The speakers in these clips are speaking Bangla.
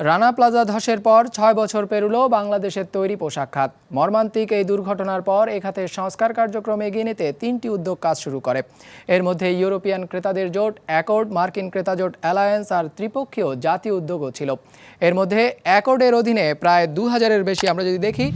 রানা প্লাজা ধসের পর ছয় বছর পেরুলো বাংলাদেশের তৈরি পোশাক খাত। মর্মান্তিক এই দুর্ঘটনার পর এ খাতের সংস্কার কার্যক্রম এগিয়ে নিতে তিনটি উদ্যোগ কাজ শুরু করে। এর মধ্যে ইউরোপিয়ান ক্রেতাদের জোট, অ্যাকর্ড, মার্কিন ক্রেতা জোট, অ্যালায়েন্স আর ত্রিপক্ষীয় জাতীয় উদ্যোগও ছিল। এর মধ্যে অ্যাকর্ডের অধীনে প্রায় দু হাজারের বেশি, আমরা যদি দেখি,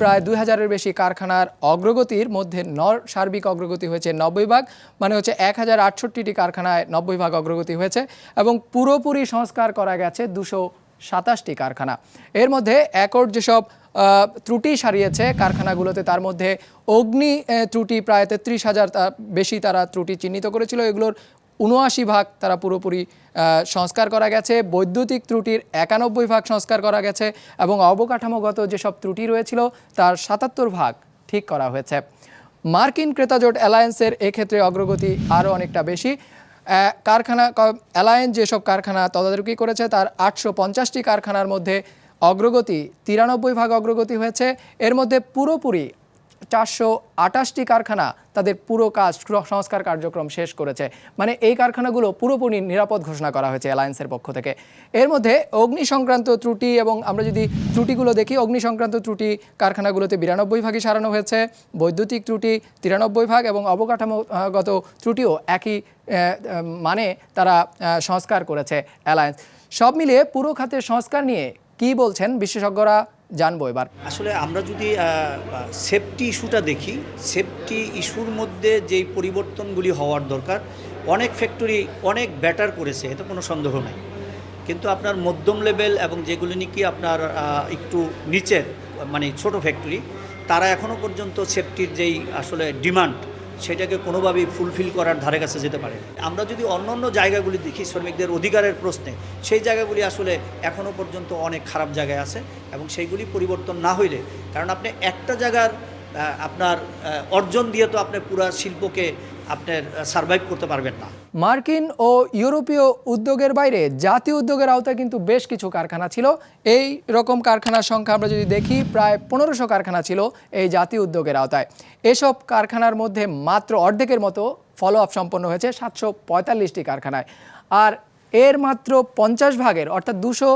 প্রায় দুই হাজারের বেশি কারখানার অগ্রগতির মধ্যে নর সার্বিক অগ্রগতি হয়েছে নব্বই ভাগ মানে হচ্ছে এক হাজার আটষট্টিটি কারখানায় নব্বই ভাগ অগ্রগতি হয়েছে এবং পুরোপুরি সংস্কার করা গেছে দুশো সাতাশটি কারখানা। এর মধ্যে অ্যাকর্ড যেসব ত্রুটি সারিয়েছে কারখানাগুলোতে, তার মধ্যে অগ্নি ত্রুটি প্রায় তেত্রিশ হাজার বেশি তারা ত্রুটি চিহ্নিত করেছিল। এগুলোর উনআশি ভাগ তারা পুরোপুরি সংস্কার করা গেছে। বৈদ্যুতিক ত্রুটির একানব্বই ভাগ সংস্কার করা গেছে এবং অবকাঠামোগত যেসব ত্রুটি রয়েছিল, তার সাতাত্তর ভাগ ঠিক করা হয়েছে। মার্কিন ক্রেতা জোট অ্যালায়েন্সের এক্ষেত্রে অগ্রগতি আরও অনেকটা বেশি। কারখানা অ্যালায়েন্স যেসব কারখানা তদারকি করেছে, তার আটশো পঞ্চাশটি কারখানার মধ্যে অগ্রগতি, তিরানব্বই ভাগ অগ্রগতি হয়েছে। এর মধ্যে পুরোপুরি চারশো আটাশটি কারখানা তাদের পুরো কাজ সংস্কার কার্যক্রম শেষ করেছে। মানে এই কারখানাগুলো পুরোপুরি নিরাপদ ঘোষণা করা হয়েছে অ্যালায়েন্সের পক্ষ থেকে। এর মধ্যে অগ্নি সংক্রান্ত ত্রুটি এবং আমরা যদি ত্রুটিগুলো দেখি অগ্নি সংক্রান্ত ত্রুটি কারখানাগুলোতে বিরানব্বই ভাগই সারানো হয়েছে, বৈদ্যুতিক ত্রুটি তিরানব্বই ভাগ এবং অবকাঠামোগত ত্রুটিও একই মানে তারা সংস্কার করেছে অ্যালায়েন্স। সব মিলিয়ে পুরো খাতের সংস্কার নিয়ে কি বলছেন বিশেষজ্ঞরা? জানব এবার। আসলে আমরা যদি সেফটি ইস্যুটা দেখি সেফটি ইস্যুর মধ্যে যেই পরিবর্তনগুলি হওয়ার দরকার, অনেক ফ্যাক্টরি অনেক ব্যাটার করেছে, এতে কোনো সন্দেহ নাই। কিন্তু আপনার মধ্যম লেভেল এবং যেগুলি নাকি আপনার একটু নিচের মানে ছোট ফ্যাক্টরি তারা এখনও পর্যন্ত সেফটির যেই আসলে ডিমান্ড সেটাকে কোনোভাবেই ফুলফিল করার ধারে কাছে যেতে পারে। আমরা যদি অন্য অন্য জায়গাগুলি দেখি, শ্রমিকদের অধিকারের প্রশ্নে, সেই জায়গাগুলি আসলে এখনও পর্যন্ত অনেক খারাপ জায়গায় আছে এবং সেইগুলি পরিবর্তন না হইলে, কারণ আপনি একটা জায়গার আপনার অর্জন দিয়ে তো আপনি পুরা শিল্পকে আপনার সার্ভাইভ করতে পারবেন না। মার্কিন ও ইউরোপীয় উদ্যোগের বাইরে জাতীয় উদ্যোগের আওতায় কিন্তু বেশ কিছু কারখানা ছিল। এই রকম কারখানার সংখ্যা আমরা যদি দেখি, প্রায় পনেরোশো কারখানা ছিল এই জাতীয় উদ্যোগের আওতায়। এসব কারখানার মধ্যে মাত্র অর্ধেকের মতো ফলো আপ সম্পন্ন হয়েছে সাতশো পঁয়তাল্লিশটি কারখানায়। আর এর মাত্র পঞ্চাশ ভাগের, অর্থাৎ দুশো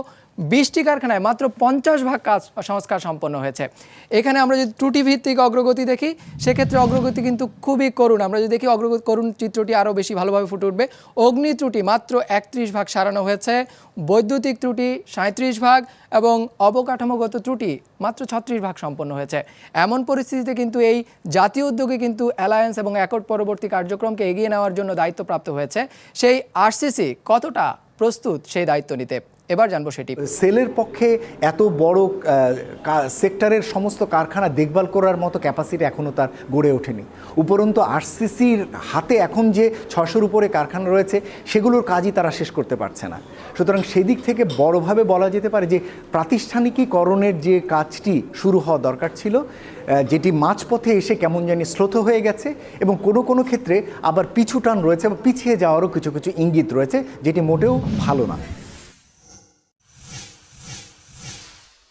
বিশটি কারখানায় মাত্র পঞ্চাশ ভাগ কাজ সংস্কার সম্পন্ন হয়েছে। এখানে আমরা যদি ত্রুটি ভিত্তিক অগ্রগতি দেখি, সেক্ষেত্রে অগ্রগতি কিন্তু খুবই করুণ। আমরা যদি দেখি অগ্রগতি করুণ চিত্রটি আরও বেশি ভালোভাবে ফুটে উঠবে। অগ্নি ত্রুটি মাত্র একত্রিশ ভাগ সারানো হয়েছে। বৈদ্যুতিক ত্রুটি সাঁত্রিশ ভাগ এবং অবকাঠামোগত ত্রুটি মাত্র ছত্রিশ ভাগ সম্পন্ন হয়েছে। এমন পরিস্থিতিতে কিন্তু এই জাতীয় উদ্যোগে কিন্তু অ্যালায়েন্স এবং অ্যাকর্ড পরবর্তী কার্যক্রমকে এগিয়ে নেওয়ার জন্য দায়িত্বপ্রাপ্ত হয়েছে। সেই আরসিসি কতটা প্রস্তুত সেই দায়িত্ব নিতে? এবার জানব সেটি। সেলের পক্ষে এত বড় সেক্টরের সমস্ত কারখানা দেখভাল করার মতো ক্যাপাসিটি এখনও তার গড়ে ওঠেনি। উপরন্তু আরসিসির হাতে এখন যে ছশোর উপরে কারখানা রয়েছে, সেগুলোর কাজই তারা শেষ করতে পারছে না। সুতরাং সেদিক থেকে বড়ভাবে বলা যেতে পারে যে প্রাতিষ্ঠানিকীকরণের যে কাজটি শুরু হওয়া দরকার ছিল যেটি মাঝপথে এসে কেমন জানি শ্রোত হয়ে গেছে এবং কোনো কোনো ক্ষেত্রে আবার পিছুটান রয়েছে বা পিছিয়ে যাওয়ারও কিছু কিছু ইঙ্গিত রয়েছে, যেটি মোটেও ভালো না।